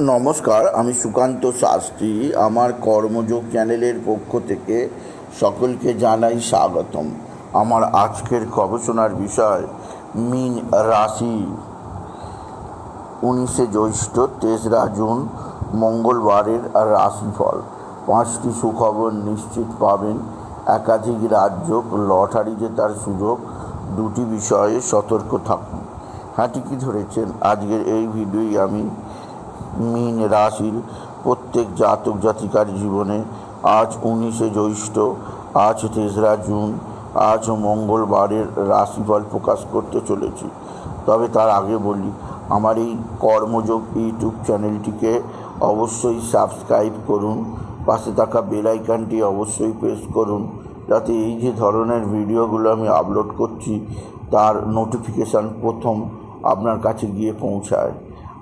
নমস্কার, আমি সুকান্ত শাস্ত্রী। আমার কর্মযোগ চ্যানেলের পক্ষ থেকে সকলকে জানাই স্বাগতম। আমার আজকের গবেষণার বিষয়, মিন রাশি। উনিশে জ্যৈষ্ঠ, তেসরা জুন, মঙ্গলবারের রাশিফল। পাঁচটি সুখবর নিশ্চিত পাবেন। একাধিক রাজ্য লটারি জেতার সুযোগ। দুটি বিষয়ে সতর্ক থাকুন। হ্যাঁ ঠিকই ধরেছেন? আজকের এই ভিডিওই আমি মীন রাশির প্রত্যেক জাতক জাতিকার জীবনে আজ উনিশে জ্যৈষ্ঠ, আজ তেসরা জুন, আজ মঙ্গলবারের রাশিফল প্রকাশ করতে চলেছি। তবে তার আগে বলি, আমার এই কর্মযোগ ইউটিউব চ্যানেলটিকে অবশ্যই সাবস্ক্রাইব করুন, পাশে থাকা বেল অবশ্যই প্রেস করুন, যাতে এই যে ধরনের ভিডিওগুলো আমি আপলোড করছি, তার নোটিফিকেশান প্রথম আপনার কাছে গিয়ে পৌঁছায়।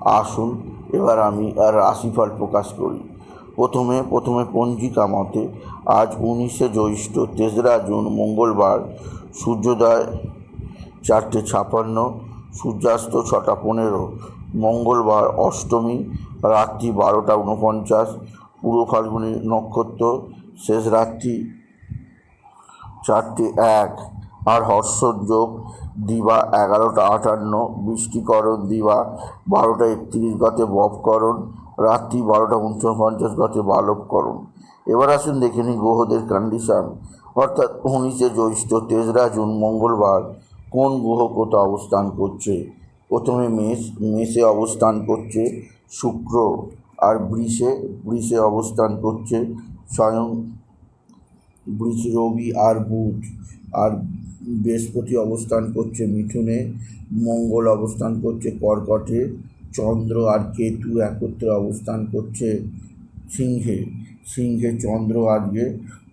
আসুন এবার আমি আর রাশিফল প্রকাশ করি। প্রথমে প্রথমে পঞ্জিকা মতে, আজ উনিশে জ্যৈষ্ঠ, তেসরা জুন, মঙ্গলবার, সূর্যোদয় চারটে ছাপান্ন, সূর্যাস্ত ছটা পনেরো, মঙ্গলবার অষ্টমী, রাত্রি বারোটা উনপঞ্চাশ পূর্ব ফাল্গুনি নক্ষত্র, শেষ রাত্রি চারটে এক। আর হর্ষযোগ দিবা এগারোটা আটান্ন, বৃষ্টিকরণ দিবা বারোটা একত্রিশ গতে বপকরণ, রাত্রি বারোটা উনপঞ্চাশ গতে বালবকরণ। এবার আসুন দেখে নিই গ্রহদের কন্ডিশান অর্থাৎ উনিশে জ্যৈষ্ঠ তেসরা জুন মঙ্গলবার কোন গ্রহ কোথাও অবস্থান করছে? প্রথমে মেষ, মেষে অবস্থান করছে শুক্র, আর বৃষে বৃষে অবস্থান করছে স্বয়ং বৃষ রবি আর বুধ, আর বৃহস্পতি অবস্থান করছে, মিথুনে মঙ্গল অবস্থান করছে, কর্কটে চন্দ্র আর কেতু একত্রে অবস্থান করছে সিংহে। সিংহে চন্দ্র আজকে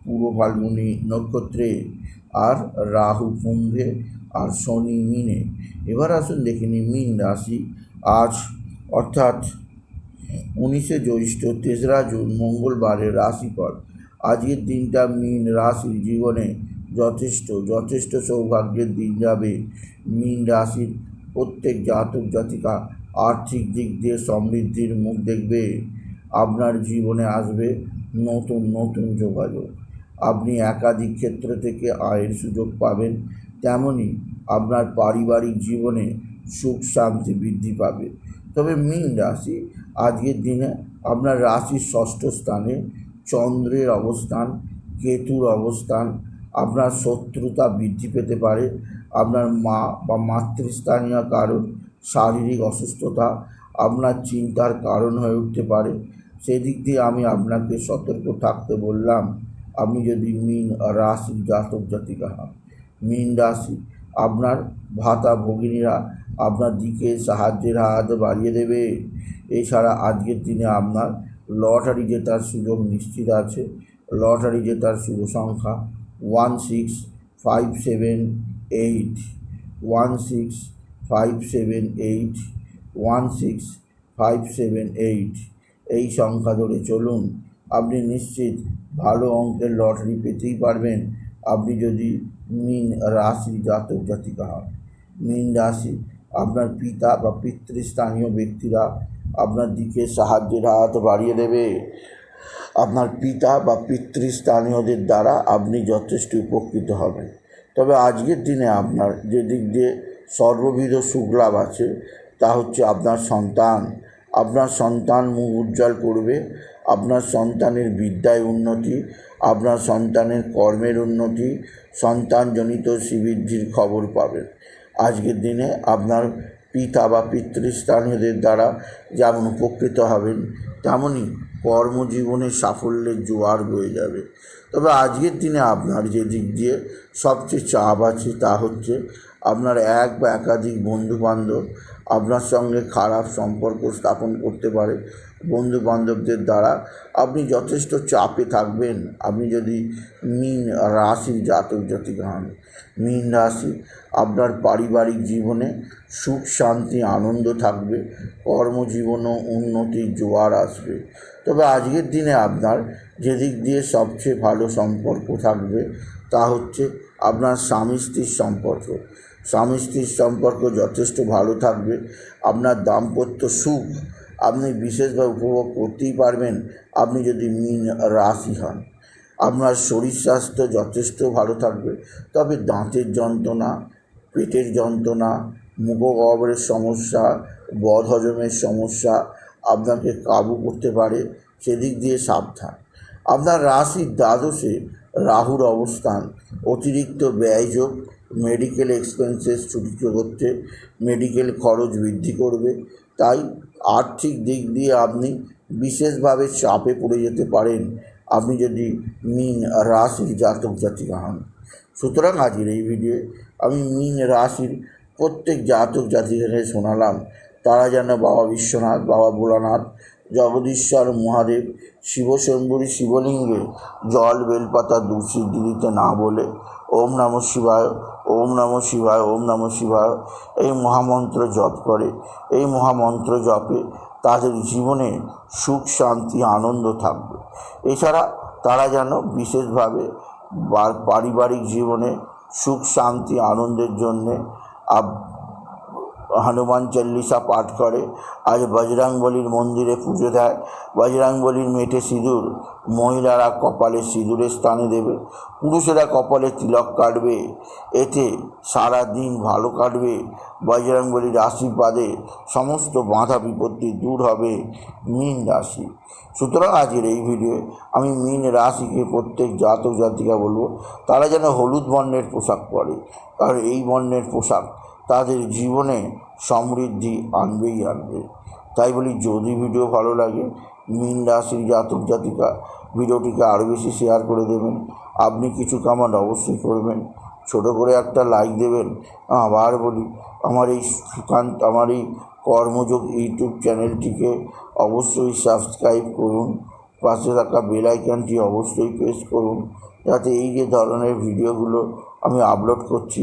পূর্ব ফাল্গুনি নক্ষত্রে আর রাহু কুম্ভে আর শনি মিনে। এবার আসুন দেখে নিই মিন রাশি আজ, অর্থাৎ উনিশে জ্যৈষ্ঠ তেসরা জুন মঙ্গলবারের রাশিফল। আজকের দিনটা মিন রাশির জীবনে যথেষ্ট যথেষ্ট সৌভাগ্যের দিন যাবে। মীন রাশির প্রত্যেক জাতক জাতিকা আর্থিক দিক দিয়ে সমৃদ্ধির মুখ দেখবে। আপনার জীবনে আসবে নতুন নতুন যোগাযোগ। আপনি একাধিক ক্ষেত্র থেকে আয়ের সুযোগ পাবেন। তেমনই আপনার পারিবারিক জীবনে সুখ শান্তি বৃদ্ধি পাবে। তবে মীন রাশি আজকের দিনে আপনার রাশির ষষ্ঠ স্থানে চন্দ্রের অবস্থান, কেতুর অবস্থান আপনার শত্রুতা বৃদ্ধি পেতে পারে। আপনার মা বা মাতৃস্থানীয় কারণ শারীরিক অসুস্থতা আপনার চিন্তার কারণ হয়ে উঠতে পারে। সেদিক দিয়ে আমি আপনাকে সতর্ক থাকতে বললাম আপনি যদি মিন রাশি জাতক জাতিকা হন মিন রাশি, আপনার ভাতা ভগিনীরা আপনার দিকে সাহায্যের হাত বাড়িয়ে দেবে। এছাড়া আজকের দিনে আপনার লটারি জেতার সুযোগ নিশ্চিত আছে। লটারি জেতার শুভ সংখ্যা one six five seven eight, one six five seven eight, one six five seven eight. এই সংখ্যা ধরে চলুন, আপনি নিশ্চিত ভালো অঙ্কের লটারি পেতেই পারবেন। আপনি যদি মিন রাশি জাতক জাতিকা হন, মিন রাশি আপনার পিতা বা পিতৃস্থানীয় ব্যক্তিরা আপনার দিকে সাহায্যের হাত বাড়িয়ে দেবে। আপনার পিতা বা পিতৃস্থানীয়দের দ্বারা আপনি যথেষ্ট উপকৃত হবেন। তবে আজকের দিনে আপনার যে দিক দিয়ে সর্ববিধ সুখলাভ আছে, তা হচ্ছে আপনার সন্তান। আপনার সন্তান মুখ উজ্জ্বল করবে, আপনার সন্তানের বিদ্যায় উন্নতি, আপনার সন্তানের কর্মের উন্নতি, সন্তানজনিত শ্রীবৃদ্ধির খবর পাবেন। আজকের দিনে আপনার পিতা বা পিতৃস্থানীয়দের দ্বারা যেমন উপকৃত হবেন, তেমনই কর্মজীবনে সাফল্যের জোয়ার বয়ে যাবে। তবে আজকের দিনে আপনার যে দিক দিয়ে সবচেয়ে চাপ আছে তা হচ্ছে আপনার এক বা একাধিক বন্ধুবান্ধব আপনার সঙ্গে খারাপ সম্পর্ক স্থাপন করতে পারে। বন্ধু বান্ধবদের দ্বারা আপনি যথেষ্ট চাপে থাকবেন। আপনি যদি মিন রাশির জাতক জাতিকা হন, মিন রাশি আপনার পারিবারিক জীবনে সুখ, শান্তি, আনন্দ থাকবে, কর্মজীবনও উন্নতির জোয়ার আসবে। তবে আজকের দিনে আপনার যেদিক দিয়ে সবচেয়ে ভালো সম্পর্ক থাকবে তা হচ্ছে আপনার স্বামী স্ত্রীর সম্পর্ক। স্বামী স্ত্রীর সম্পর্ক যথেষ্ট ভালো থাকবে, আপনার দাম্পত্য সুখ আপনি বিশেষভাবে উপভোগ করতেই পারবেন। আপনি যদি মীন রাশি হন, আপনার শরীর স্বাস্থ্য যথেষ্ট ভালো থাকবে। তবে দাঁতের যন্ত্রণা, পেটের যন্ত্রণা, মুখগহ্বরের সমস্যা, বদহজমের সমস্যা আপনাকে কাবু করতে পারে। সেদিক দিয়ে সাবধান। আপনার রাশির দ্বাদশে রাহুর অবস্থান, অতিরিক্ত ব্যয়যোগ মেডিকেল এক্সপেন্সেস ছুটি করতে মেডিকেল খরচ বৃদ্ধি করবে। তাই আর্থিক দিক দিয়ে আপনি বিশেষভাবে চাপে পড়ে যেতে পারেন। আপনি যদি মিন রাশির জাতক জাতিকা হন। সুতরাং আজকের এই ভিডিওয়ে আমি মিন রাশির প্রত্যেক জাতক জাতিকাকে শোনালাম। তারা যেন বাবা বিশ্বনাথ, বাবা ভোলানাথ, জগদীশ্বর মহাদেব, শিবশম্ভুরি শিবলিঙ্গে জল, বেলপাতা দুঃসিদ্ধি দিতে না বলে, ওম নম শিবায় ওম নম শিবায়, ওম নম শিবায়। এই মহামন্ত্র জপ করে, এই মহামন্ত্র জপে তাদের জীবনে সুখ, শান্তি, আনন্দ থাকবে। এছাড়া তারা যেন বিশেষভাবে পারিবারিক জীবনে সুখ, শান্তি, আনন্দের জন্যে হনুমান চল্লিশা পাঠ করে। আজ বজরাংবলির মন্দিরে পুজো দেয়। বজরাংবলির মেটে সিঁদুর, মহিলারা কপালে সিঁদুরের স্থানে দেবে। পুরুষেরা কপালে তিলক কাটবে। এতে সারা দিন ভালো কাটবে। বজরাংবলির আশীর্বাদে সমস্ত বাধা বিপত্তি দূর হবে মীন রাশি। সুতরাং আজকের এই ভিডিওয়ে আমি মীন রাশিকে প্রত্যেক জাতক জাতিকা বলব, তারা যেন হলুদ বর্ণের পোশাক পরে। কারণ এই বর্ণের পোশাক তাদের জীবনে সমৃদ্ধি আনবেই আনবে। তাই বলি, যদি ভিডিও ভালো লাগে, মিন রাশির জাতক জাতিকা ভিডিওটিকে আরও বেশি শেয়ার করে দেবেন। আপনি কিছু কামান অবশ্যই করবেন। ছোট করে একটা লাইক দেবেন। আবার বলি, আমার এই সুকান্ত আমার এই কর্মযোগ ইউটিউব চ্যানেলটিকে অবশ্যই সাবস্ক্রাইব করুন। পাশে থাকা বেল অবশ্যই প্রেস করুন। যাতে এই যে ধরনের ভিডিওগুলো আমি আপলোড করছি